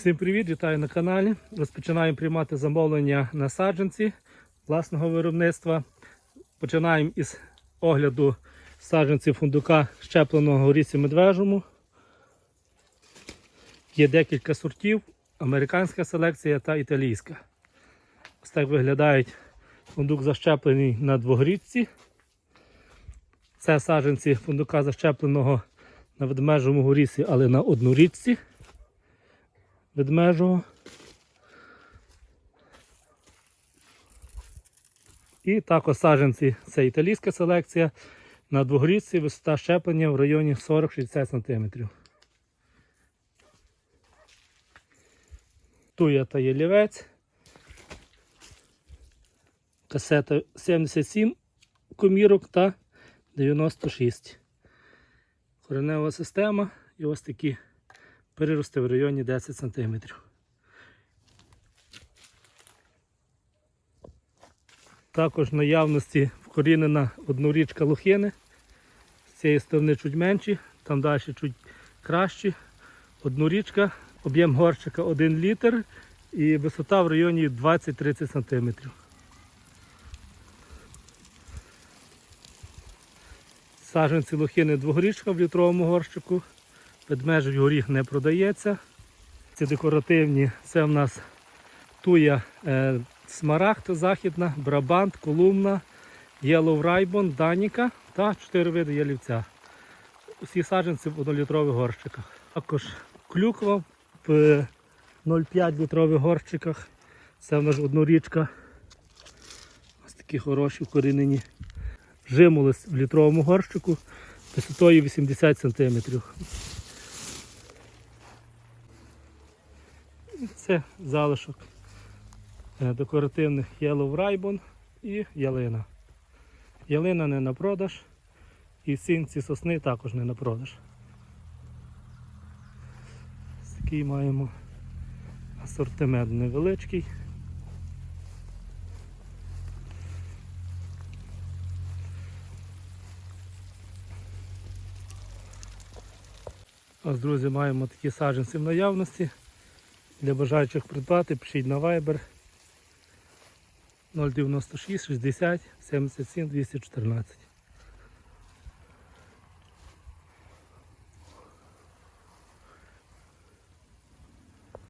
Всім привіт, вітаю на каналі. Розпочинаємо приймати замовлення на саджанці власного виробництва. Починаємо із огляду саджанців фундука щепленого у рісі медвежому. Є декілька сортів, американська селекція та італійська. Ось так виглядають фундук защеплений на двогрічці. Це саджанці фундука защепленого на ведмежому горісі, але на однорічці ведмежого. І також саджанці це італійська селекція. На двогрічці висота щеплення в районі 40-60 см. Туя та ялівець. Касета 77 комірок та 96. Коренева система і ось такі перерости в районі 10 см. Також в наявності вкорінена однорічка лохини. З цієї сторони чуть менші, там далі чуть кращі. Однорічка, об'єм горщика 1 літр і висота в районі 20-30 см. Саджанці лохини двогорічка в літровому горщику. Ведмежий горіх не продається. Ці декоративні, це в нас туя е, смарагд західна, брабант, колумна, Yellow Raybon, Даніка та 4 види ялівця. Усі саджанці в 1-літрових горщиках. Також клюква в 0,5 літрових горщиках. Це в нас однорічка. Ось такі хороші вкорінені. Жимолист в літровому горщику висотою 80 см. Це залишок е, декоративних Yellow Raybon і ялина. Ялина не на продаж і сінці сосни також не на продаж. Такий маємо асортимент невеличкий. Ось, друзі, маємо такі саджанці в наявності. Для бажаючих придбати, пишіть на Viber 096 60 77 214.